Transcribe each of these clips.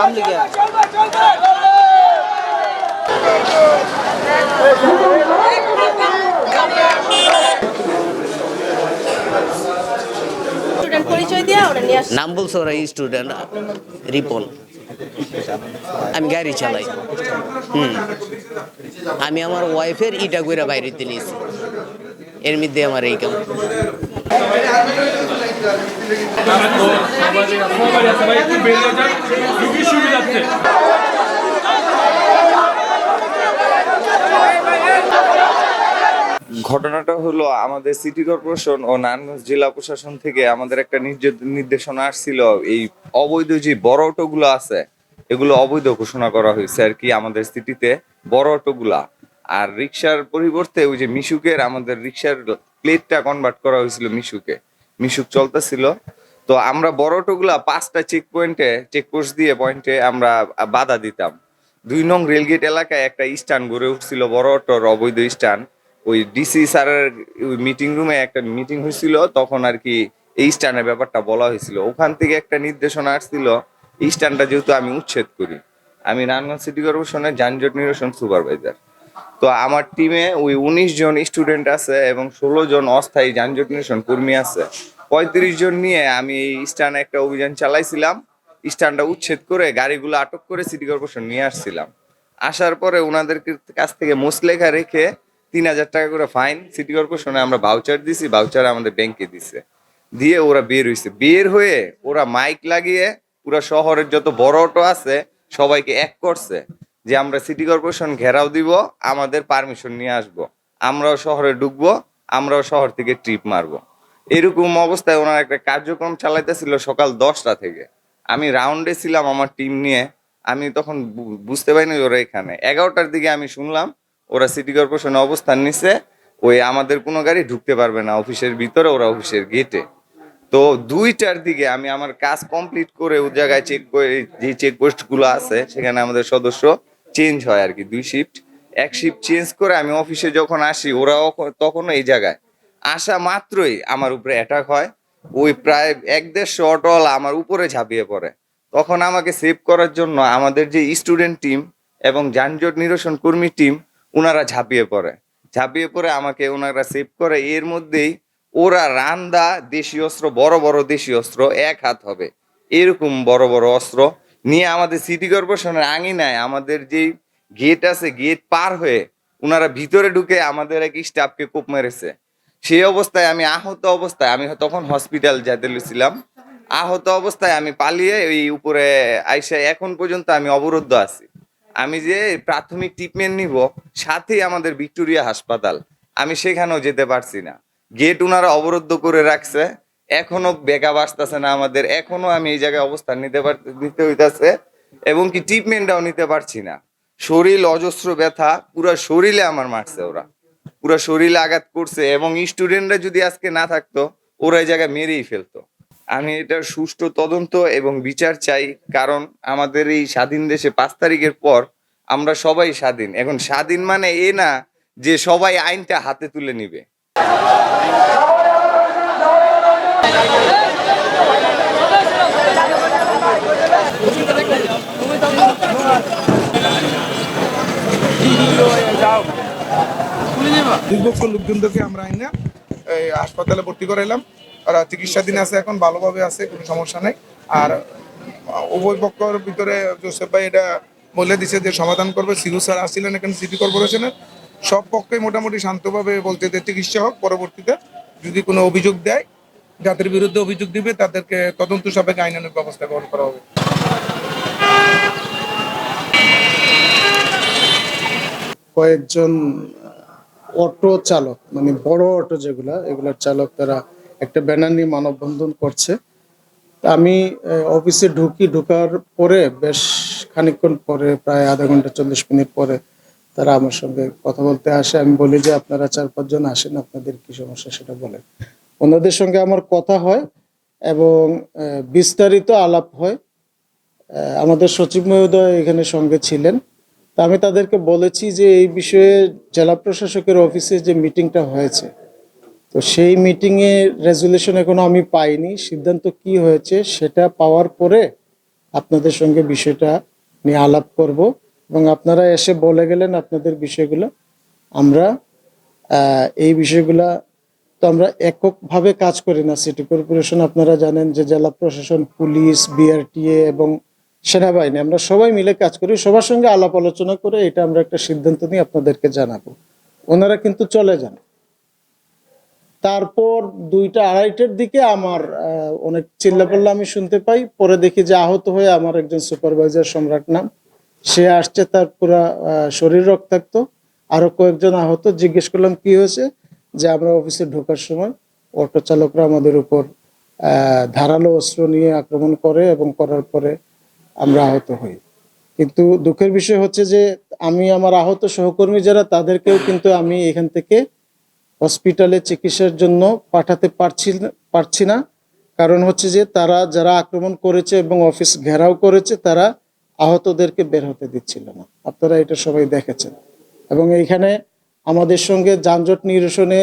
সামনে গিয়ে স্টুডেন্ট পরিচয় দিয়ে ওরা নাম বলছে ওরা স্টুডেন্ট রিপন। আমি গাড়ি চালাই। হুম। আমি আমার ওয়াইফের ইটা কইরা বাইরেতে নিয়েছি। এর মধ্যে আমার এই কাম। ঘটনাটা হলো আমাদের সিটি কর্পোরেশন ও নারায়ণগঞ্জ জেলা প্রশাসন থেকে আমাদের একটা নির্দেশনা আসছিল, এই অবৈধ যে বড় অটোগুলো আছে, এগুলো অবৈধ ঘোষণা করা হয়েছে আর কি আমাদের সিটিতে, বড় অটোগুলা। আর রিক্সার পরিবর্তে ওই যে মিশুকের আমাদের রিক্সার প্লেটটা কনভার্ট করা হয়েছিল মিশুকে। মিশুক চলতেছিল। তো আমরা বড় অটোগুলা পাঁচটা চেক পয়েন্টে চেকপোস্ট দিয়ে পয়েন্টে আমরা বাধা দিতাম। দুই নং রেলগেট এলাকায় একটা স্ট্যান্ড গড়ে উঠছিল বড় অটোর অবৈধ স্ট্যান্ড ওই ডিসি স্যারের মিটিং রুমে একটা মিটিং হয়েছিল, তখন আর কি এই স্ট্যান্ডের ব্যাপারটা বলা হয়েছিল। ওখান থেকে একটা নির্দেশনা আসছিল, এই স্ট্যান্ডটা যেহেতু আমি উচ্ছেদ করি। আমি নারায়ণগঞ্জ সিটি কর্পোরেশনের যানজট নিরসন সুপারভাইজার। তো আমার টিমে ওই উনিশ জন স্টুডেন্ট আছে এবং ষোলো জন অস্থায়ী যানজট নিরসন কর্মী আছে। পঁয়ত্রিশ জন নিয়ে আমি এই স্ট্যান্ডে একটা অভিযান চালাইছিলাম। স্ট্যান্ডটা উচ্ছেদ করে গাড়িগুলো আটক করে সিটি কর্পোরেশন নিয়ে আসছিলাম। আসার পরে ওনাদের কাছ থেকে মুসলেখা রেখে তিন হাজার টাকা করে ফাইন সিটি কর্পোরেশনে আমরা ভাউচার দিছি ভাউচার আমাদের ব্যাংকে দিছে। দিয়ে ওরা বের হয়েছে বের হয়ে ওরা মাইক লাগিয়ে পুরো শহরের যত বড় অটো আছে, সবাইকে এক করছে। যে আমরা সিটি কর্পোরেশন ঘেরাও দিব, আমাদের পারমিশন নিয়ে আসব। আমরাও শহরে ঢুকবো, আমরাও শহর থেকে ট্রিপ মারবো। এরকম অবস্থায় ওনার একটা কার্যক্রম চালাইতেছিল সকাল দশটা থেকে। আমি রাউন্ডে ছিলাম আমার টিম নিয়ে। আমি তখন বুঝতে পারিনি ওরা এখানে। এগারোটার দিকে আমি শুনলাম, ওরা সিটি কর্পোরেশনে অবস্থান নিছে। ওই আমাদের কোনো গাড়ি ঢুকতে পারবে না অফিসের ভিতরে, ওরা অফিসের গেটে তো দুইটার দিকে আমি আমার কাজ কমপ্লিট করে ওই জায়গায় চেক করে যে চেকপোস্টগুলো আছে, সেখানে আমাদের সদস্য চেঞ্জ হয় আর কি, দুই শিফট এক শিফট চেঞ্জ করে আমি অফিসে যখন আসি, ওরাও তখনও এই জায়গায়। আসা মাত্রই আমার উপরে অ্যাটাক হয়, ওই প্রায় এক দেড়শো অটোওয়ালা আমার উপরে ঝাঁপিয়ে পড়ে। তখন আমাকে সেভ করার জন্য আমাদের যে স্টুডেন্ট টিম এবং যানজট নিরসন কর্মী টিম ওনারা ঝাঁপিয়ে পড়ে। ঝাঁপিয়ে পড়ে আমাকে ওনারা সেভ করে, এর মধ্যেই ওরা রান্দা দেশীয় অস্ত্র, বড় বড় দেশীয় অস্ত্র এক হাত হবে। এরকম বড় বড় অস্ত্র নিয়ে আমাদের সিটি কর্পোরেশনের আঙিনায় আমাদের যেই গেট আছে গেট পার হয়ে ওনারা ভিতরে ঢুকে আমাদের এক স্টাফকে কোপ মেরেছে। সেই অবস্থায় আমি আহত অবস্থায় আমি তখন হসপিটাল যেতে ছিলাম আহত অবস্থায় আমি পালিয়ে ওই উপরে আইসা এখন পর্যন্ত আমি অবরুদ্ধ আছি। আমি যে প্রাথমিক ট্রিটমেন্ট নিব, সাথেই আমাদের ভিক্টোরিয়া হাসপাতাল। আমি সেখানেও যেতে পারছি না। গেট ওনারা অবরুদ্ধ করে রাখছে। এখনও বেকা বাসতেছে না আমাদের। এখনও আমি এই জায়গায় অবস্থান নিতে পার দিতে হইতাছে এবং কি ট্রিটমেন্টটাও নিতে পারছি না। শরীর অজস্র ব্যথা, পুরো শরীরে আমার মারছে ওরা। পুরো শরীরে আঘাত করছে এবং স্টুডেন্টরা যদি আজকে না থাকতো, ওরা এই জায়গায় মেরেই ফেলতো। আমি এটার সুষ্ঠু তদন্ত এবং বিচার চাই, কারণ আমাদের এই স্বাধীন দেশে পাঁচ তারিখের পর আমরা সবাই স্বাধীন। এখন স্বাধীন মানে এ না যে সবাই আইনটা হাতে তুলে নিবে। দুর্ভোগ্য লোকজনদেরকে আমরা আইনা, এই হাসপাতালে ভর্তি করাইলাম। ওরা চিকিৎসাধীন আছে এখন, ভালোভাবে আছে, কোনো সমস্যা নেই। আর উভয় পক্ষর ভিতরে জোসেফ ভাই এটা বলে দিছে যে সমাধান করবে। সিরু স্যার আসছিলেন এখানে সিটি কর্পোরেশনের সব পক্ষে মোটামুটি শান্তভাবে বলতে যে চিকিৎসা হোক, পরবর্তীতে যদি কোনো অভিযোগ দেয় যাদের বিরুদ্ধে অভিযোগ দিবে, তাদেরকে তদন্ত সাপেক্ষে আইনানুক ব্যবস্থা গ্রহণ করা হবে। কয়েকজন অটো চালক মানে বড় অটো যেগুলা, এগুলার চালক তারা একটা ব্যানার নিয়ে মানববন্ধন করছে। আমি অফিসে ঢুকি, ঢুকার পরে বেশ খানিকক্ষণ পরে, প্রায় আধা ঘণ্টা, চল্লিশ মিনিট পরে তারা আমার সঙ্গে কথা বলতে আসে। আমি বলি যে, আপনারা চার পাঁচজন আসেন, আপনাদের কি সমস্যা? সেটা বলেন। ওনাদের সঙ্গে আমার কথা হয় এবং বিস্তারিত আলাপ হয়। আমাদের সচিব মহোদয় এখানে সঙ্গে ছিলেন। তা আমি তাদেরকে বলেছি যে এই বিষয়ে জেলা প্রশাসকের অফিসে যে মিটিংটা হয়েছে, তো সেই মিটিংয়ে রেজুলেশন এখনও আমি পাইনি। সিদ্ধান্ত কি হয়েছে সেটা পাওয়ার পরে আপনাদের সঙ্গে বিষয়টা নিয়ে আলাপ করব এবং আপনারা এসে বলে গেলেন আপনাদের বিষয়গুলো। আমরা এই বিষয়গুলা তো আমরা এককভাবে কাজ করি না। সিটি কর্পোরেশন আপনারা জানেন যে জেলা প্রশাসন, পুলিশ বিআরটিএ এবং সেনাবাহিনী, আমরা সবাই মিলে কাজ করি, সবার সঙ্গে আলাপ আলোচনা করে এটা আমরা একটা সিদ্ধান্ত নিয়ে আপনাদেরকে জানাব। ওনারা কিন্তু চলে যান। তারপর দুইটা আড়াইটার দিকে আমার অনেক চিল্লাপাল্লা আমি শুনতে পাই, পরে দেখি যে আহত হয়ে আমার একজন সুপারভাইজার সম্রাট নাম, সে আসছে তার পুরা শরীর রক্তাক্ত। আরও কয়েকজন আহত, জিজ্ঞেস করলাম, কি হয়েছে? যে আমরা অফিসে ঢোকার সময় অটো চালকরা আমাদের উপর ধারালো অস্ত্র নিয়ে আক্রমণ করে এবং করার পরে আমরা আহত হই। কিন্তু দুঃখের বিষয় হচ্ছে যে আমি আমার আহত সহকর্মী যারা, তাদেরকেও কিন্তু আমি এখান থেকে হসপিটালে চিকিৎসার জন্য পাঠাতে পারছি পারছি না। কারণ হচ্ছে যে তারা যারা আক্রমণ করেছে এবং অফিস ঘেরাও করেছে, তারা আহতদেরকে বের হতে দিচ্ছিল না। আপনারা এটা সবাই দেখেছেন। এবং এইখানে আমাদের সঙ্গে যানজট নিরসনে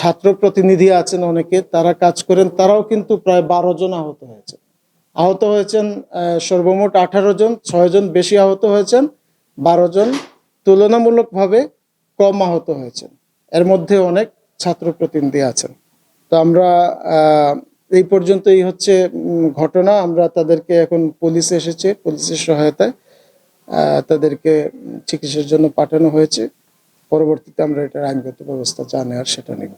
ছাত্র প্রতিনিধি আছেন অনেকে, তারা কাজ করেন, তারাও কিন্তু প্রায় বারো জন আহত হয়েছে আহত হয়েছেন সর্বমোট আঠারো জন, ছয় জন বেশি আহত হয়েছেন, বারো জন তুলনামূলকভাবে কম আহত হয়েছেন। এর মধ্যে অনেক ছাত্র প্রতিনিধি আছেন। তো আমরা এই পর্যন্ত এই হচ্ছে ঘটনা। আমরা তাদেরকে এখন পুলিশ এসেছে, পুলিশের সহায়তায় তাদেরকে চিকিৎসার জন্য পাঠানো হয়েছে। পরবর্তীতে আমরা এটার আইনগত ব্যবস্থা যা নেওয়ার সেটা নেব।